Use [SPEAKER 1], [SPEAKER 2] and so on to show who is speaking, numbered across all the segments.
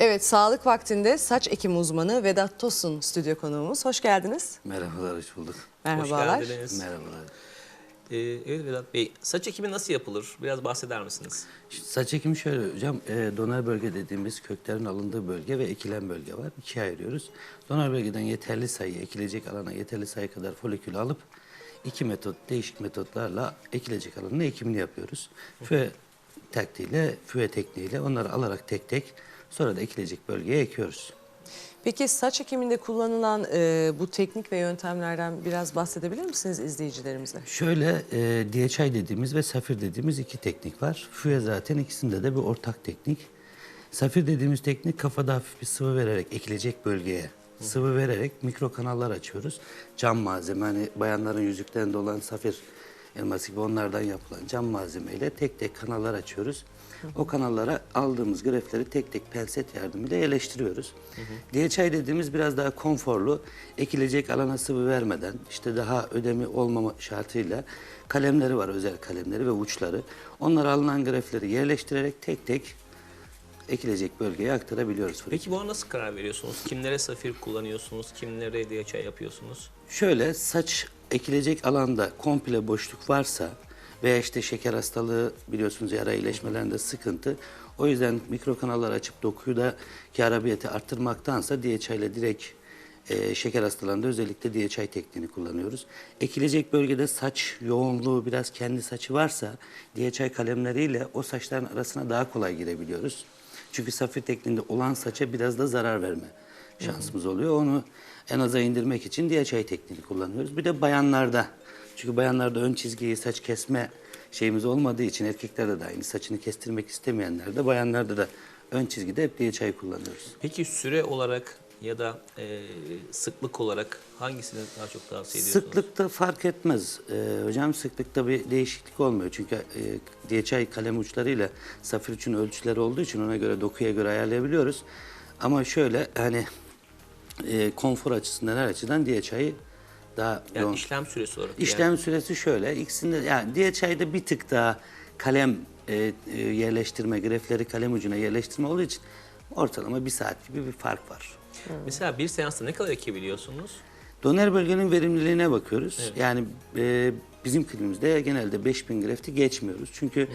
[SPEAKER 1] Evet, sağlık vaktinde saç ekimi uzmanı Vedat Tosun stüdyo konuğumuz. Hoş geldiniz.
[SPEAKER 2] Merhabalar, hoş bulduk.
[SPEAKER 1] Merhabalar.
[SPEAKER 3] Hoş geldiniz.
[SPEAKER 2] Merhabalar.
[SPEAKER 3] Ee, evet Vedat Bey, saç ekimi nasıl yapılır? Biraz bahseder misiniz?
[SPEAKER 2] Şimdi saç ekimi şöyle hocam, e, donar bölge dediğimiz köklerin alındığı bölge ve ekilen bölge var. İkiye ayırıyoruz. Donar bölgeden yeterli sayı, ekilecek alana yeterli sayı kadar folikül alıp iki metot, değişik metotlarla ekilecek alanın ekimini yapıyoruz. Füve taktiğiyle, füve tekniğiyle onları alarak tek tek sonra da ekilecek bölgeye ekiyoruz.
[SPEAKER 1] Peki saç ekiminde kullanılan e, bu teknik ve yöntemlerden biraz bahsedebilir misiniz izleyicilerimize?
[SPEAKER 2] Şöyle e, DHI dediğimiz ve safir dediğimiz iki teknik var. Füye zaten ikisinde de bir ortak teknik. Safir dediğimiz teknik kafada hafif bir sıvı vererek ekilecek bölgeye sıvı vererek mikro kanallar açıyoruz. Cam malzeme hani bayanların yüzüklerinde olan safir elması gibi onlardan yapılan cam malzemeyle tek tek kanallar açıyoruz. O kanallara aldığımız grefleri tek tek penset yardımıyla yerleştiriyoruz. DHI dediğimiz biraz daha konforlu, ekilecek alana sıvı vermeden, işte daha ödemi olmama şartıyla kalemleri var, özel kalemleri ve uçları. Onlara alınan grefleri yerleştirerek tek tek ekilecek bölgeye aktarabiliyoruz.
[SPEAKER 3] Peki buna nasıl karar veriyorsunuz? Kimlere safir kullanıyorsunuz? Kimlere DHA yapıyorsunuz?
[SPEAKER 2] Şöyle saç ekilecek alanda komple boşluk varsa veya işte şeker hastalığı biliyorsunuz yara iyileşmelerinde sıkıntı. O yüzden mikro kanallar açıp dokuyu da karabiyeti arttırmaktansa DHA ile direkt e, şeker hastalarında özellikle DHI tekniğini kullanıyoruz. Ekilecek bölgede saç yoğunluğu biraz kendi saçı varsa DHI kalemleriyle o saçların arasına daha kolay girebiliyoruz. Çünkü safir tekniğinde olan saça biraz da zarar verme şansımız oluyor. Onu en aza indirmek için DHI tekniğini kullanıyoruz. Bir de bayanlarda. Çünkü bayanlarda ön çizgiyi saç kesme şeyimiz olmadığı için erkeklerde de aynı. Saçını kestirmek istemeyenler de bayanlarda da ön çizgide hep DHI kullanıyoruz.
[SPEAKER 3] Peki süre olarak ya da e, sıklık olarak hangisini daha çok tavsiye ediyorsunuz?
[SPEAKER 2] Sıklıkta fark etmez. Ee, hocam sıklıkta bir değişiklik olmuyor. Çünkü e, DHI kalem uçlarıyla safir için ölçüleri olduğu için ona göre dokuya göre ayarlayabiliyoruz. Ama şöyle hani e, konfor açısından her açıdan DHI daha
[SPEAKER 3] Yani
[SPEAKER 2] yoğun.
[SPEAKER 3] işlem süresi olarak.
[SPEAKER 2] İşlem süresi şöyle. İkisinde yani DHI'de bir tık daha kalem e, e, yerleştirme, grefleri kalem ucuna yerleştirme olduğu için ortalama bir saat gibi bir fark var.
[SPEAKER 3] Yani mesela bir seansta ne kadar ekebiliyorsunuz?
[SPEAKER 2] Doner bölgenin verimliliğine bakıyoruz. Yani e, bizim kliniğimizde genelde 5000 grefti geçmiyoruz. Çünkü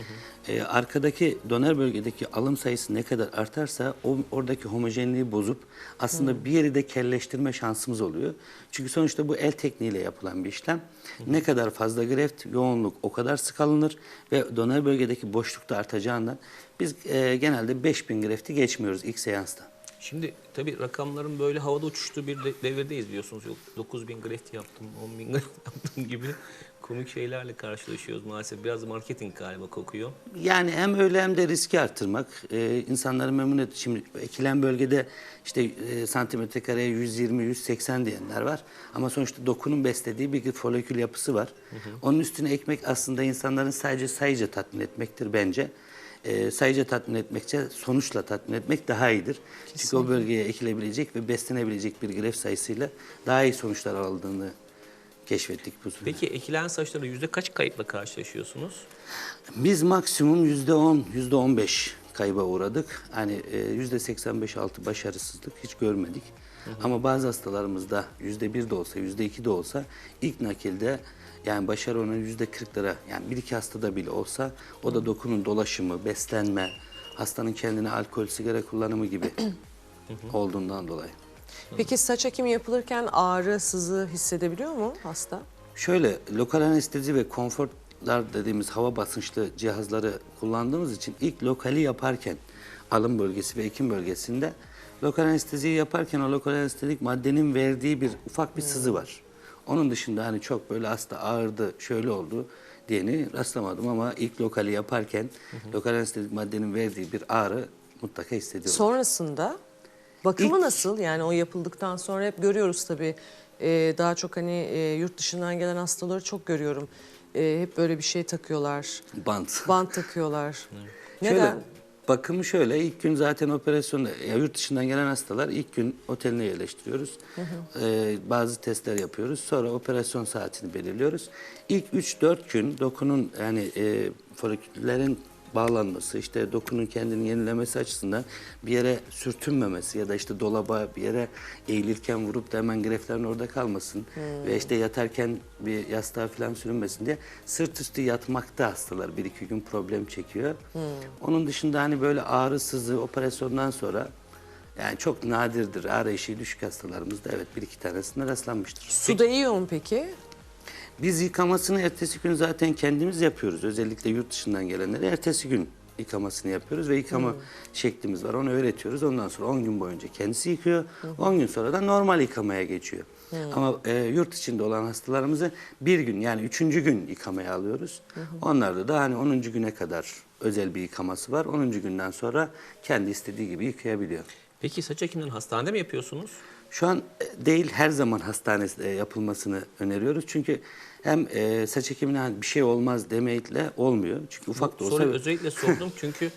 [SPEAKER 2] e, arkadaki doner bölgedeki alım sayısı ne kadar artarsa o, oradaki homojenliği bozup aslında bir yeri de kelleştirme şansımız oluyor. Çünkü sonuçta bu el tekniğiyle yapılan bir işlem. Ne kadar fazla greft, yoğunluk o kadar sık alınır ve doner bölgedeki boşluk da artacağından biz e, genelde 5000 grefti geçmiyoruz ilk seansta.
[SPEAKER 3] Şimdi tabii rakamların böyle havada uçuştuğu bir de- devirdeyiz diyorsunuz. Yok 9 bin greft yaptım, 10 bin greft yaptım gibi komik şeylerle karşılaşıyoruz maalesef. Biraz marketing galiba kokuyor.
[SPEAKER 2] Yani hem öyle hem de riski arttırmak, e, insanları memnun et. Şimdi ekilen bölgede işte e, santimetre kareye 120-180 diyenler var. Ama sonuçta dokunun beslediği bir folikül yapısı var. Onun üstüne ekmek aslında insanların sadece sayıca tatmin etmektir bence. E, sayıca tatmin etmekçe sonuçla tatmin etmek daha iyidir. Çünkü o bölgeye ekilebilecek ve beslenebilecek bir gref sayısıyla daha iyi sonuçlar aldığını keşfettik bu sürede.
[SPEAKER 3] Peki ekilen saçlarda yüzde kaç kayıpla karşılaşıyorsunuz?
[SPEAKER 2] Biz maksimum yüzde on, yüzde on beş kayba uğradık. Hani e, yüzde 85-6 başarısızlık hiç görmedik. Ama bazı hastalarımızda yüzde bir de olsa, yüzde iki de olsa ilk nakilde yani başarı oranı yüzde 40'lara yani bir iki hastada bile olsa o da dokunun dolaşımı, beslenme, hastanın kendine alkol, sigara kullanımı gibi olduğundan dolayı.
[SPEAKER 1] Peki saç ekimi yapılırken ağrı, sızı hissedebiliyor mu hasta?
[SPEAKER 2] Şöyle lokal anestezi ve konforlar dediğimiz hava basınçlı cihazları kullandığımız için ilk lokali yaparken alım bölgesi ve ekim bölgesinde lokal anesteziyi yaparken o lokal anestezik maddenin verdiği bir ufak bir sızı var. Onun dışında hani çok böyle hasta ağırdı, şöyle oldu diyeni rastlamadım ama ilk lokali yaparken lokal anestezik maddenin verdiği bir ağrı mutlaka hissediyorum.
[SPEAKER 1] Sonrasında bakımı
[SPEAKER 2] İlk-
[SPEAKER 1] nasıl? Yani o yapıldıktan sonra hep görüyoruz tabii. Ee, daha çok hani e, yurt dışından gelen hastaları çok görüyorum. Ee, hep böyle bir şey takıyorlar.
[SPEAKER 2] Bant.
[SPEAKER 1] Bant takıyorlar.
[SPEAKER 2] Şöyle,
[SPEAKER 1] Neden?
[SPEAKER 2] bakımı şöyle, ilk gün zaten operasyonda, ya yurt dışından gelen hastalar ilk gün oteline yerleştiriyoruz. Ee, bazı testler yapıyoruz. Sonra operasyon saatini belirliyoruz. İlk 3-4 gün dokunun yani e, foliküllerin bağlanması, işte dokunun kendini yenilemesi açısından bir yere sürtünmemesi ya da işte dolaba bir yere eğilirken vurup da hemen greflerin orada kalmasın ve işte yatarken bir yastığa falan sürünmesin diye sırt üstü yatmakta hastalar bir iki gün problem çekiyor. Onun dışında hani böyle ağrı sızı operasyondan sonra yani çok nadirdir. Ağrı eşiği düşük hastalarımızda evet bir iki tanesinde rastlanmıştır.
[SPEAKER 1] Suda yiyor mu peki?
[SPEAKER 2] Biz yıkamasını ertesi gün zaten kendimiz yapıyoruz. Özellikle yurt dışından gelenlere ertesi gün yıkamasını yapıyoruz ve yıkama şeklimiz var. Onu öğretiyoruz. Ondan sonra 10 gün boyunca kendisi yıkıyor. 10 gün sonra da normal yıkamaya geçiyor. Ama e, yurt içinde olan hastalarımızı bir gün yani üçüncü gün yıkamaya alıyoruz. Onlarda da hani 10. güne kadar özel bir yıkaması var. 10. günden sonra kendi istediği gibi yıkayabiliyor.
[SPEAKER 3] Peki saç ekimlerini hastanede mi yapıyorsunuz?
[SPEAKER 2] Şu an e, değil her zaman hastanede yapılmasını öneriyoruz. Çünkü hem e, saç ekimine hani bir şey olmaz demekle olmuyor. Çünkü ufak da olsa
[SPEAKER 3] Soruyu özellikle sordum çünkü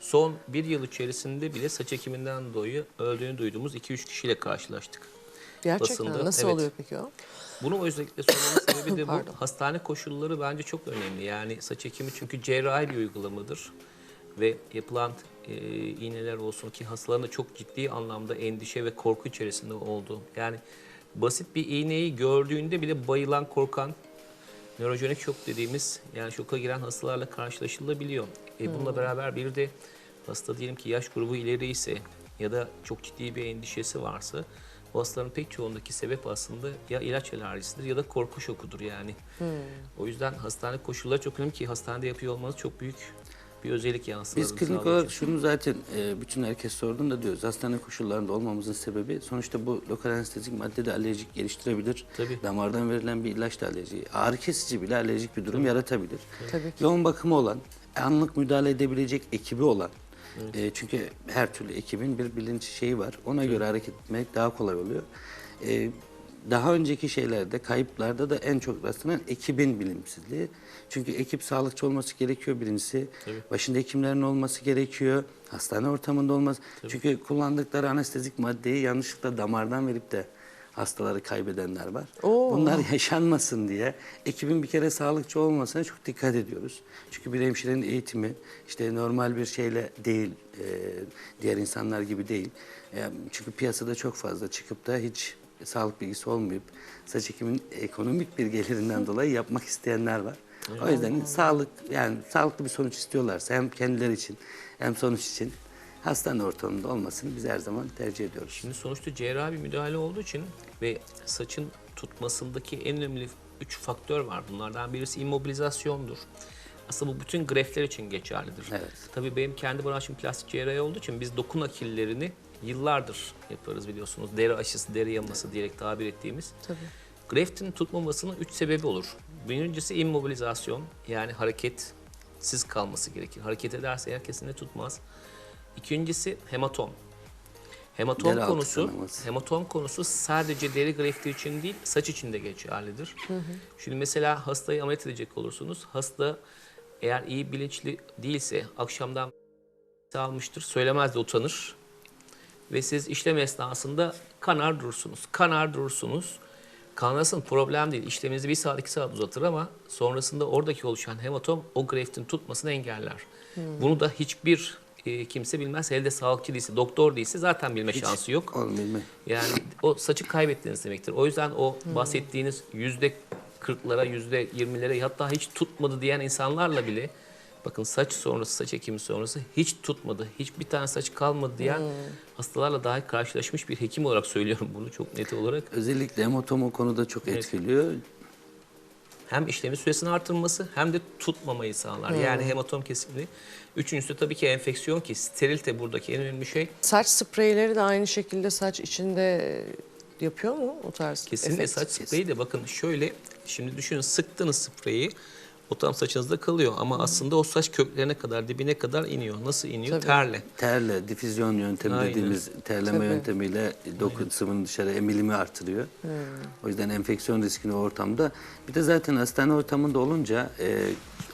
[SPEAKER 3] son bir yıl içerisinde bile saç ekiminden dolayı öldüğünü duyduğumuz 2-3 kişiyle karşılaştık.
[SPEAKER 1] Gerçekten
[SPEAKER 3] Basında,
[SPEAKER 1] nasıl
[SPEAKER 3] evet.
[SPEAKER 1] oluyor peki o?
[SPEAKER 3] Bunu özellikle sormamın sebebi de bu.
[SPEAKER 1] Pardon.
[SPEAKER 3] Hastane koşulları bence çok önemli. Yani saç ekimi çünkü cerrahi bir uygulamadır. Ve yapılan e, iğneler olsun ki hastaların da çok ciddi anlamda endişe ve korku içerisinde oldu. Yani basit bir iğneyi gördüğünde bile bayılan, korkan, nörojenik şok dediğimiz yani şoka giren hastalarla karşılaşılabiliyor. E, bununla beraber bir de hasta diyelim ki yaş grubu ileri ise ya da çok ciddi bir endişesi varsa bu hastaların pek çoğundaki sebep aslında ya ilaç alerjisidir ya da korku şokudur yani. O yüzden hastane koşulları çok önemli ki hastanede yapıyor olmanız çok büyük bir özellik yani
[SPEAKER 2] biz klinik olarak
[SPEAKER 3] için.
[SPEAKER 2] şunu zaten e, bütün herkes sorduğunda diyoruz. Hastane koşullarında olmamızın sebebi sonuçta bu lokal anestezik madde de alerjik geliştirebilir.
[SPEAKER 3] Tabii.
[SPEAKER 2] Damardan verilen bir ilaç da alerji. Ağrı kesici bile alerjik bir durum yaratabilir.
[SPEAKER 1] Tabii ki.
[SPEAKER 2] Yoğun bakımı olan, anlık müdahale edebilecek ekibi olan. E, çünkü her türlü ekibin bir bilinç şeyi var. Ona göre hareket etmek daha kolay oluyor. E, daha önceki şeylerde, kayıplarda da en çok rastlanan ekibin bilimsizliği. Çünkü ekip sağlıkçı olması gerekiyor birincisi. Başında hekimlerin olması gerekiyor. Hastane ortamında olmaz. Çünkü kullandıkları anestezik maddeyi yanlışlıkla damardan verip de hastaları kaybedenler var.
[SPEAKER 1] Oo.
[SPEAKER 2] Bunlar yaşanmasın diye ekibin bir kere sağlıkçı olmasına çok dikkat ediyoruz. Çünkü bir hemşirenin eğitimi işte normal bir şeyle değil, e, diğer insanlar gibi değil. E, çünkü piyasada çok fazla çıkıp da hiç sağlık bilgisi olmayıp saç ekiminin ekonomik bir gelirinden dolayı yapmak isteyenler var. O yüzden sağlık yani sağlıklı bir sonuç istiyorlarsa hem kendileri için hem sonuç için hastane ortamında olmasını biz her zaman tercih ediyoruz.
[SPEAKER 3] Şimdi sonuçta cerrahi bir müdahale olduğu için ve saçın tutmasındaki en önemli üç faktör var. Bunlardan birisi immobilizasyondur. Aslında bu bütün grefler için geçerlidir.
[SPEAKER 2] Evet.
[SPEAKER 3] Tabii benim kendi branşım plastik cerrahi olduğu için biz dokun akillerini yıllardır yaparız biliyorsunuz. Deri aşısı, deri yaması diyerek tabir ettiğimiz.
[SPEAKER 1] Tabii.
[SPEAKER 3] Greftin tutmamasının üç sebebi olur. Birincisi immobilizasyon yani hareketsiz kalması gerekir. Hareket ederse eğer kesinlikle tutmaz. İkincisi hematom. Hematom
[SPEAKER 2] Deri altı
[SPEAKER 3] konusu,
[SPEAKER 2] kanaması.
[SPEAKER 3] hematom konusu sadece deri grefti için değil, saç için de geçerlidir. Şimdi mesela hastayı ameliyat edecek olursunuz. Hasta eğer iyi bilinçli değilse akşamdan almıştır, söylemez de utanır. Ve siz işlem esnasında kanar durursunuz. Kanar durursunuz. Kanasın problem değil. İşleminizi bir saat iki saat uzatır ama sonrasında oradaki oluşan hematom o greftin tutmasını engeller. Bunu da hiçbir e, kimse bilmez. Elde sağlıkçı değilse, doktor değilse zaten bilme şansı yok.
[SPEAKER 2] Olmuyor mu?
[SPEAKER 3] Yani o saçı kaybettiğiniz demektir. O yüzden o bahsettiğiniz yüzde 40'lara, yüzde 20'lere hatta hiç tutmadı diyen insanlarla bile bakın saç sonrası, saç ekimi sonrası hiç tutmadı, hiçbir tane saç kalmadı diyen hastalarla dahi karşılaşmış bir hekim olarak söylüyorum bunu çok net olarak.
[SPEAKER 2] Özellikle hemotom o konuda çok etkiliyor.
[SPEAKER 3] Hem işlemi süresini artırması hem de tutmamayı sağlar. Yani hematom kesimli. Üçüncüsü tabii ki enfeksiyon ki sterilite buradaki en önemli şey.
[SPEAKER 1] Saç spreyleri de aynı şekilde saç içinde yapıyor mu o tarz?
[SPEAKER 3] Kesinlikle
[SPEAKER 1] efekt?
[SPEAKER 3] saç spreyi de bakın şöyle şimdi düşünün sıktınız spreyi o tam saçınızda kalıyor ama aslında o saç köklerine kadar dibine kadar iniyor. Nasıl iniyor?
[SPEAKER 1] Tabii.
[SPEAKER 3] Terle.
[SPEAKER 2] Terle, difüzyon yöntemi
[SPEAKER 3] Aynen.
[SPEAKER 2] dediğimiz terleme
[SPEAKER 1] Tabii.
[SPEAKER 2] yöntemiyle doku sıvının dışarı emilimi artırıyor. O yüzden enfeksiyon riskini o ortamda. Bir de zaten hastane ortamında olunca e,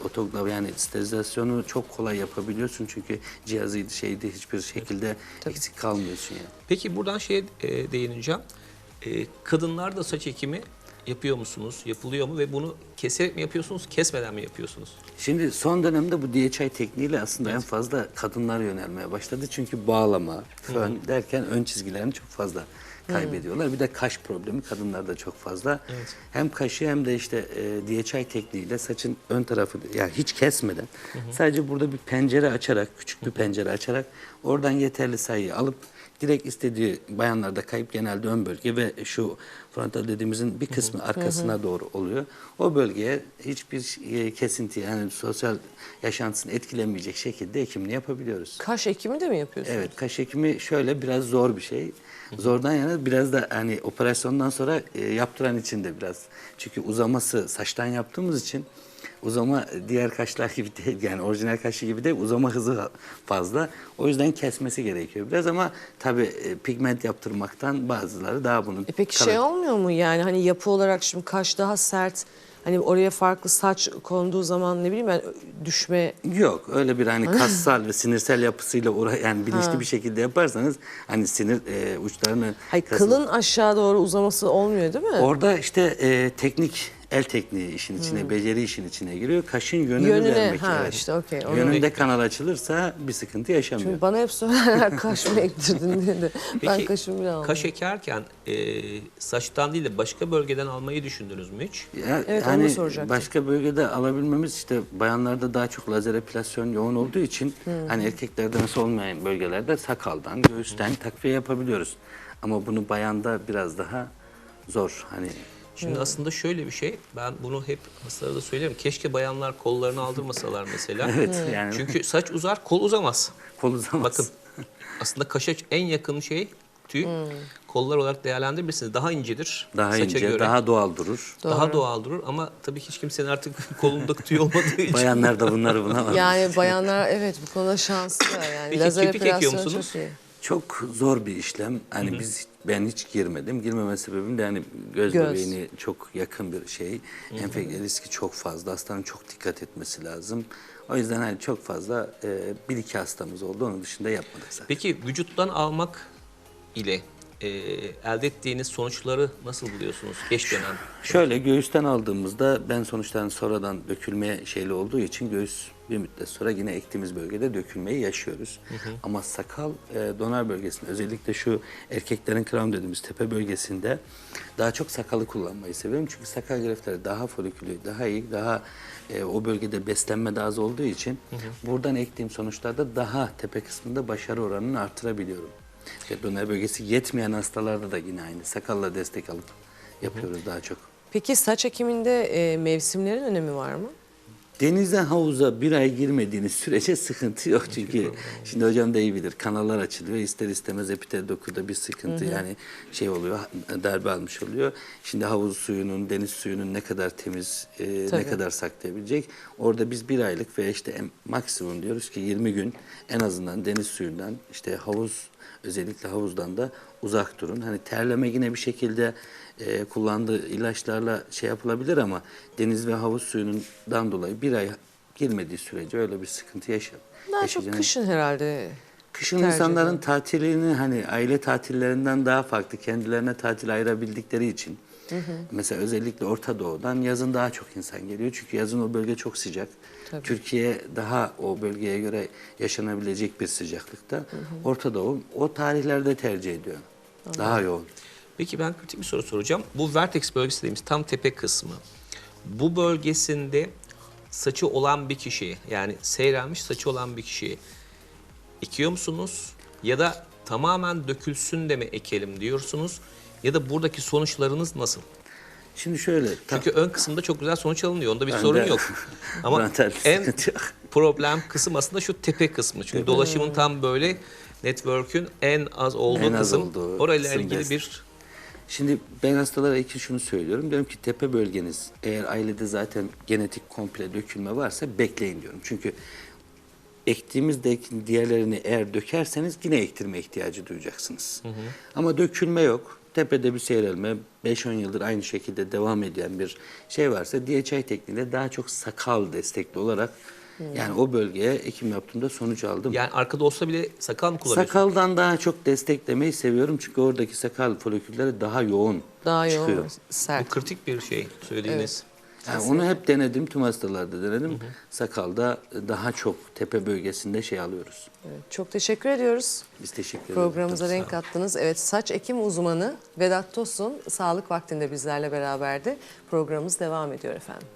[SPEAKER 2] otoklav yani sterilizasyonu çok kolay yapabiliyorsun. Çünkü cihazıydı şeydi hiçbir şekilde eksik kalmıyorsun yani.
[SPEAKER 3] Peki buradan şeye e, değineceğim. E, kadınlarda saç ekimi yapıyor musunuz? Yapılıyor mu? Ve bunu keserek mi yapıyorsunuz, kesmeden mi yapıyorsunuz?
[SPEAKER 2] Şimdi son dönemde bu DHI tekniğiyle aslında en fazla kadınlar yönelmeye başladı. Çünkü bağlama, fön derken ön çizgilerini çok fazla kaybediyorlar. Bir de kaş problemi kadınlarda çok fazla. Hem kaşı hem de işte e, DHI tekniğiyle saçın ön tarafı yani hiç kesmeden sadece burada bir pencere açarak, küçük bir pencere açarak oradan yeterli sayıyı alıp direkt istediği bayanlarda kayıp genelde ön bölge ve şu frontal dediğimizin bir kısmı arkasına doğru oluyor. O bölgeye hiçbir e, kesinti yani sosyal yaşantısını etkilemeyecek şekilde ekimini yapabiliyoruz.
[SPEAKER 1] Kaş ekimi de mi yapıyorsunuz?
[SPEAKER 2] Evet kaş ekimi şöyle biraz zor bir şey. Zordan yana biraz da hani operasyondan sonra e, yaptıran için de biraz. Çünkü uzaması saçtan yaptığımız için uzama diğer kaşlar gibi değil yani orijinal kaşı gibi değil uzama hızı fazla. O yüzden kesmesi gerekiyor biraz ama tabii e, pigment yaptırmaktan bazıları daha bunun
[SPEAKER 1] E peki şey olmuyor mu yani hani yapı olarak şimdi kaş daha sert hani oraya farklı saç konduğu zaman ne bileyim ben düşme
[SPEAKER 2] Yok öyle bir hani kassal ve sinirsel yapısıyla uğra yani bilinçli bir şekilde yaparsanız hani sinir e, uçlarını
[SPEAKER 1] Hayır
[SPEAKER 2] kasın-
[SPEAKER 1] kılın aşağı doğru uzaması olmuyor değil mi?
[SPEAKER 2] Orada işte e, teknik el tekniği işin içine, beceri işin içine giriyor. Kaşın yönünü
[SPEAKER 1] Yönüne,
[SPEAKER 2] vermek.
[SPEAKER 1] ha,
[SPEAKER 2] evet.
[SPEAKER 1] işte okey, onu-
[SPEAKER 2] Yönünde kanal açılırsa bir sıkıntı yaşamıyor.
[SPEAKER 1] Çünkü bana hep söylerler kaş mı ektirdin diye de. ben
[SPEAKER 3] Peki,
[SPEAKER 1] kaşımı bile almadım.
[SPEAKER 3] Kaş ekerken e, saçtan değil de başka bölgeden almayı düşündünüz mü hiç?
[SPEAKER 2] Ya,
[SPEAKER 1] Evet, onu
[SPEAKER 2] hani
[SPEAKER 1] soracaktım.
[SPEAKER 2] başka bölgede alabilmemiz işte bayanlarda daha çok lazer epilasyon yoğun olduğu için hani erkeklerde nasıl olmayan bölgelerde sakaldan, göğüsten takviye yapabiliyoruz. Ama bunu bayanda biraz daha zor. Hani
[SPEAKER 3] Şimdi aslında şöyle bir şey, ben bunu hep hastalara da söylerim. Keşke bayanlar kollarını aldırmasalar mesela.
[SPEAKER 2] evet yani
[SPEAKER 3] Çünkü saç uzar, kol uzamaz.
[SPEAKER 2] kol uzamaz.
[SPEAKER 3] Bakın aslında kaşa en yakın şey tüy. Kollar olarak değerlendirebilirsiniz. Daha incedir
[SPEAKER 2] daha
[SPEAKER 3] saça
[SPEAKER 2] ince,
[SPEAKER 3] göre.
[SPEAKER 2] daha doğal durur.
[SPEAKER 3] Daha doğal durur ama tabii hiç kimsenin artık kolundaki tüy olmadığı için.
[SPEAKER 2] Bayanlar da bunları bulamaz.
[SPEAKER 1] Yani bayanlar evet bu konuda şanslı yani.
[SPEAKER 3] Peki,
[SPEAKER 1] Lazer
[SPEAKER 3] kirpik ekiyor musunuz?
[SPEAKER 1] çok iyi.
[SPEAKER 2] Çok zor bir işlem. Hani biz ben hiç girmedim. Girmeme sebebim de hani göz,
[SPEAKER 1] Göz.
[SPEAKER 2] bebeğine çok yakın bir şey. Enfekte riski çok fazla. Hastanın çok dikkat etmesi lazım. O yüzden hani çok fazla e, bir iki hastamız oldu. Onun dışında yapmadık zaten.
[SPEAKER 3] Peki vücuttan almak ile e, elde ettiğiniz sonuçları nasıl buluyorsunuz geç dönem?
[SPEAKER 2] Şöyle göğüsten aldığımızda ben sonuçtan sonradan dökülmeye şeyli olduğu için göğüs bir müddet sonra yine ektiğimiz bölgede dökülmeyi yaşıyoruz. Ama sakal e, donar bölgesinde özellikle şu erkeklerin crown dediğimiz tepe bölgesinde daha çok sakalı kullanmayı seviyorum. Çünkü sakal graftları daha folikülü, daha iyi, daha e, o bölgede beslenme daha az olduğu için buradan ektiğim sonuçlarda daha tepe kısmında başarı oranını artırabiliyorum. Ve donar bölgesi yetmeyen hastalarda da yine aynı sakalla destek alıp yapıyoruz daha çok.
[SPEAKER 1] Peki saç ekiminde e, mevsimlerin önemi var mı?
[SPEAKER 2] Denizden havuza bir ay girmediğiniz sürece sıkıntı yok. Çünkü şimdi hocam da iyi bilir kanallar açılıyor ister istemez epitel dokuda bir sıkıntı yani şey oluyor darbe almış oluyor. Şimdi havuz suyunun deniz suyunun ne kadar temiz e, ne kadar saklayabilecek orada biz bir aylık ve işte en- maksimum diyoruz ki 20 gün en azından deniz suyundan işte havuz özellikle havuzdan da uzak durun. Hani terleme yine bir şekilde e, kullandığı ilaçlarla şey yapılabilir ama deniz ve havuz suyundan dolayı bir ay girmediği sürece öyle bir sıkıntı yaşa
[SPEAKER 1] Daha çok
[SPEAKER 2] yaşayacağını-
[SPEAKER 1] kışın herhalde.
[SPEAKER 2] Kışın
[SPEAKER 1] tercih
[SPEAKER 2] insanların
[SPEAKER 1] ediyorum.
[SPEAKER 2] tatilini hani aile tatillerinden daha farklı kendilerine tatil ayırabildikleri için. Mesela özellikle Orta Doğu'dan yazın daha çok insan geliyor. Çünkü yazın o bölge çok sıcak. Türkiye daha o bölgeye göre yaşanabilecek bir sıcaklıkta. Orta Doğu o tarihlerde tercih ediyor. Daha yoğun.
[SPEAKER 3] Peki ben kritik bir soru soracağım. Bu vertex bölgesi dediğimiz tam tepe kısmı. Bu bölgesinde saçı olan bir kişiyi yani seyrelmiş saçı olan bir kişiyi ekiyor musunuz? Ya da tamamen dökülsün de mi ekelim diyorsunuz? Ya da buradaki sonuçlarınız nasıl?
[SPEAKER 2] Şimdi şöyle.
[SPEAKER 3] Çünkü ön kısımda çok güzel sonuç alınıyor. Onda bir
[SPEAKER 2] Önde-
[SPEAKER 3] sorun yok. Ama en problem kısım aslında şu tepe kısmı. Çünkü dolaşımın tam böyle network'ün en az olduğu
[SPEAKER 2] En az
[SPEAKER 3] kısım.
[SPEAKER 2] olduğu
[SPEAKER 3] Orayla ilgili bir
[SPEAKER 2] Şimdi ben hastalara iki şunu söylüyorum. Diyorum ki tepe bölgeniz eğer ailede zaten genetik komple dökülme varsa bekleyin diyorum. Çünkü ektiğimizdeki diğerlerini eğer dökerseniz yine ektirme ihtiyacı duyacaksınız. Ama dökülme yok. Tepede bir seyrelme 5-10 yıldır aynı şekilde devam eden bir şey varsa DHI tekniğiyle daha çok sakal destekli olarak Yani o bölgeye ekim yaptığımda sonuç aldım.
[SPEAKER 3] Yani arkada olsa bile sakal mı kullanıyorsun?
[SPEAKER 2] Sakaldan daha çok desteklemeyi seviyorum çünkü oradaki sakal folikülleri daha yoğun
[SPEAKER 1] Daha
[SPEAKER 2] çıkıyor.
[SPEAKER 1] yoğun,
[SPEAKER 3] Bu
[SPEAKER 1] sert.
[SPEAKER 3] kritik bir şey söylediğiniz.
[SPEAKER 2] Yani onu hep denedim, tüm hastalarda denedim. Sakalda daha çok tepe bölgesinde şey alıyoruz.
[SPEAKER 1] Evet, Çok teşekkür ediyoruz.
[SPEAKER 2] Biz teşekkür ederiz.
[SPEAKER 1] Programımıza renk kattınız. Evet saç ekim uzmanı Vedat Tosun sağlık vaktinde bizlerle beraberdi. Programımız devam ediyor efendim.